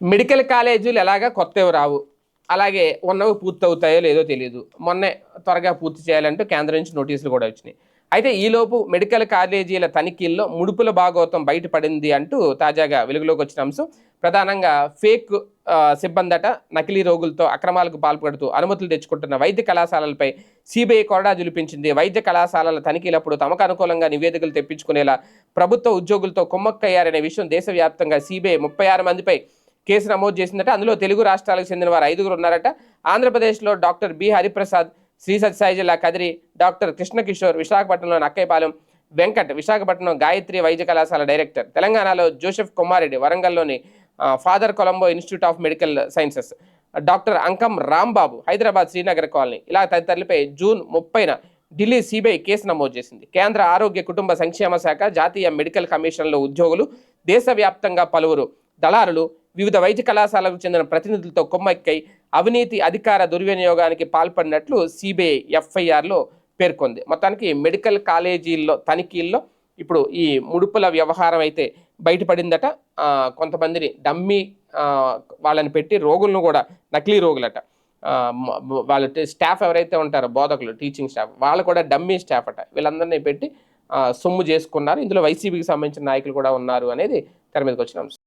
Medical కాలేజీలు ఎలాగా కొత్తవి రావు. అలాగే ఉన్నవి పూర్తవుతాయో లేదో తెలియదు మొన్నే త్వరగా పూర్తి చేయాలంటూ కేంద్రం నుంచి నోటీసులు కూడా వచ్చినాయి. అయితే ఈలోపు మెడికల్ కాలేజీల తనిఖీల్లో ముడుపుల భాగోతం బయటపడింది అంటూ తాజాగా వెలుగులోకి వచ్చిన అంశం. ప్రధానంగా ఫేక్ సిబ్బందట నకిలీ రోగులతో అక్రమాలకు పాల్పడుతూ అనుమతులు తెచ్చుకుంటున్న వైద్య కళాశాలలపై సిబిఐ కొరడా జులిపించింది. వైద్య కళాశాలల తనిఖీలప్పుడు తమకు అనుకూలంగా నివేదికలు తెప్పించుకునేలా ప్రభుత్వ ఉద్యోగులతో కుమ్మక్కయ్యారనే విషయం దేశవ్యాప్తంగా సిబిఐ ముప్పై ఆరు మందిపై కేసు నమోదు చేసిందట. అందులో తెలుగు రాష్ట్రాలకు చెందిన వారు ఐదుగురు ఉన్నారట. ఆంధ్రప్రదేశ్లో డాక్టర్ బి హరిప్రసాద్ శ్రీ సత్యసాయి జిల్లా కదిరి డాక్టర్ కృష్ణకిషోర్ విశాఖపట్నంలోని అక్కైపాలెం వెంకట్ విశాఖపట్నం గాయత్రి వైద్య కళాశాల డైరెక్టర్. తెలంగాణలో Joseph Kumareddy వరంగల్లోని father Colombo institute of medical sciences. Doctor Ankam Rambabu Hyderabad Srinagar colony. ఇలా తదితరులపై జూన్ ముప్పైన ఢిల్లీ సిబిఐ కేసు నమోదు చేసింది. కేంద్ర ఆరోగ్య కుటుంబ సంక్షేమ శాఖ జాతీయ మెడికల్ కమిషన్లో ఉద్యోగులు దేశవ్యాప్తంగా పలువురు దళారులు వివిధ వైద్య కళాశాలకు చెందిన ప్రతినిధులతో కొమ్మక్కై అవినీతి అధికార దుర్వినియోగానికి పాల్పడినట్లు సిబిఐ ఎఫ్ఐఆర్లో పేర్కొంది. మొత్తానికి మెడికల్ కాలేజీల్లో తనిఖీల్లో ఇప్పుడు ఈ ముడుపుల వ్యవహారం అయితే బయటపడిందట. కొంతమందిని డమ్మీ వాళ్ళని పెట్టి రోగులను కూడా నకిలీ రోగులట. వాళ్ళ స్టాఫ్ ఎవరైతే ఉంటారో బోధకులు టీచింగ్ స్టాఫ్ వాళ్ళు కూడా డమ్మీ స్టాఫ్ అట. వీళ్ళందరినీ పెట్టి సొమ్ము చేసుకున్నారు. ఇందులో వైసీపీకి సంబంధించిన నాయకులు కూడా ఉన్నారు అనేది తెర మీదకి వచ్చిన అంశం.